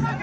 Okay.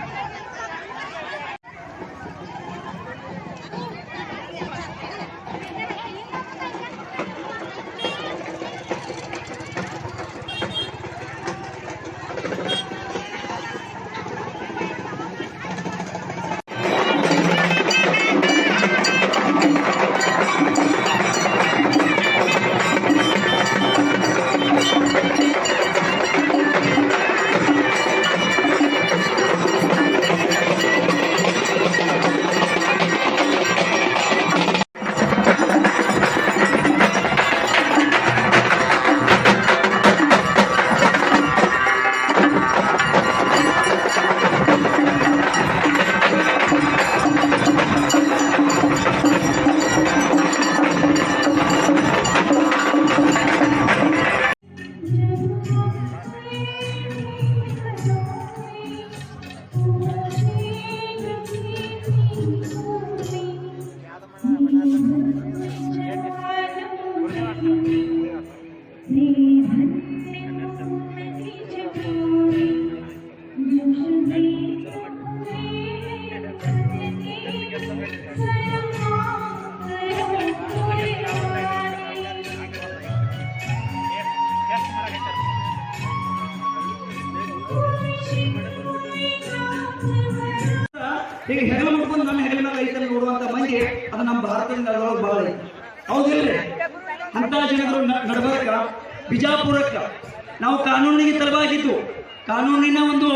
ಈಗ ಹೆಗಲ ಮುಟ್ಕೊಂಡು ನಮ್ಮ ಹೆಗಲಿನ ರೈತನ ನೋಡುವಂತ ಮಂದಿ, ಅದು ನಮ್ಮ ಭಾರತದಿಂದ ನಡೋದು ಬಹಳ ಹೌದಿಲ್ಲ ಅಂತ ಜನರು ನಡಬಾರಕ, ಬಿಜಾಪುರಕ್ಕ. ನಾವು ಕಾನೂನಿಗೆ ತಲುವಾಗಿದ್ದು ಕಾನೂನಿನ ಒಂದು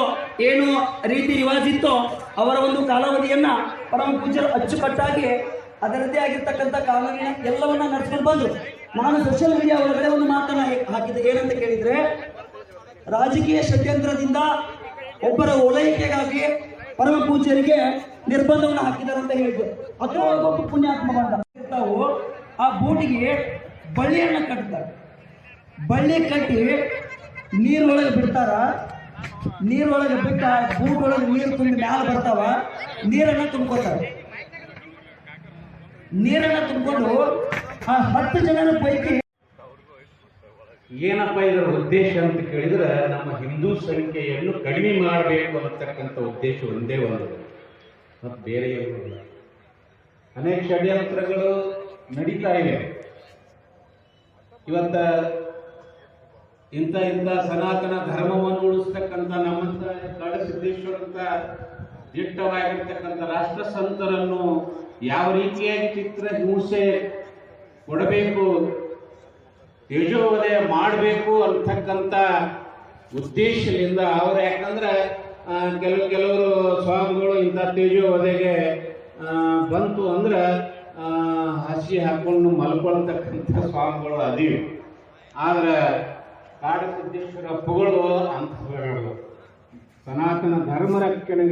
ಏನು ರೀತಿ ರಿವಾಜಿತ್ತೋ ಅವರ ಒಂದು ಕಾಲಾವಧಿಯನ್ನು ಪರಮ ಪೂಜ್ಯರು ಅಚ್ಚುಕಟ್ಟಾಗಿ ಅದರದ್ದೇ ಆಗಿರ್ತಕ್ಕಂಥ ಕಾನೂನಿನ ಎಲ್ಲವನ್ನ ನಡೆಸ್ಕೊಂಡು ಬಂದ್ರು. ನಾನು ಸೋಷಿಯಲ್ ಮೀಡಿಯಾ ಒಳಗಡೆ ಒಂದು ಮಾತನ್ನ ಹಾಕಿದ್ದೆ ಏನಂತ ಕೇಳಿದ್ರೆ, ರಾಜಕೀಯ ಷಡ್ಯಂತ್ರದಿಂದ ಒಬ್ಬರ ಓಲೈಕೆಗಾಗಿ ಪರಮ ಪೂಜ್ಯರಿಗೆ ನಿರ್ಬಂಧವನ್ನು ಹಾಕಿದ್ದಾರೆ ಅಂತ ಹೇಳಿದ್ರು ಒಬ್ಬ ಪುಣ್ಯಾತ್ಮ ತಾವು ಆ ಬೋಟಿಗೆ ಬಳ್ಳಿಯನ್ನು ಕಟ್ತಾರೆ. ಬಳ್ಳಿ ಕಟ್ಟಿ ನೀರೊಳಗೆ ಬಿಡ್ತಾರ? ನೀರೊಳಗೆ ಬಿಟ್ಟ ಬೂಟ್ ನೀರು ತುಂಬಿ ಮ್ಯಾಲ ಬರ್ತಾವ, ನೀರನ್ನ ತುಂಬ್ಕೊತಾರೆ. ನೀರನ್ನ ತುಂಬಿಕೊಂಡು ಆ ಹತ್ತು ಪೈಕಿ ಏನಪ್ಪ ಇದರ ಉದ್ದೇಶ ಅಂತ ಕೇಳಿದ್ರೆ ನಮ್ಮ ಹಿಂದೂ ಸಂಖ್ಯೆಯನ್ನು ಕಡಿಮೆ ಮಾಡಬೇಕು ಅನ್ನತಕ್ಕಂಥ ಉದ್ದೇಶ ಒಂದೇ ಒಂದು. ಮತ್ತು ಬೇರೆ ಅನೇಕ ಷಡ್ಯಂತ್ರಗಳು ನಡೀತಾ ಇವೆ. ಇವತ್ತ ಇಂಥ ಇಂಥ ಸನಾತನ ಕಾಡಸಿದ್ದೇಶ್ವರಂತ ದಿಟ್ಟವಾಗಿರ್ತಕ್ಕಂಥ ರಾಷ್ಟ್ರ ಸಂತರನ್ನು ಯಾವ ರೀತಿಯಾಗಿ ಚಿತ್ರ ಹಿಂಸೆ ಕೊಡಬೇಕು, ತೇಜೋವಧೆ ಮಾಡಬೇಕು ಅಂತಕ್ಕಂಥ ಉದ್ದೇಶದಿಂದ ಅವರು ಯಾಕಂದ್ರೆ ಕೆಲವು, ಕೆಲವರು ಸ್ವಾಮಿಗಳು ಇಂಥ ತೇಜೋವಧೆಗೆ ಬಂತು ಅಂದ್ರೆ ಹಸಿ ಹಾಕೊಂಡು ಮಲ್ಕೊಳ್ತಕ್ಕಂಥ ಸ್ವಾಮಿಗಳು ಅದೀವಿ. ಆದ್ರೆ ಕಾಡಸಿದ್ದೇಶ್ವರ ಪುಗಳು ಅಂತ ಸನಾತನ ಧರ್ಮ ರಕ್ಷಣೆ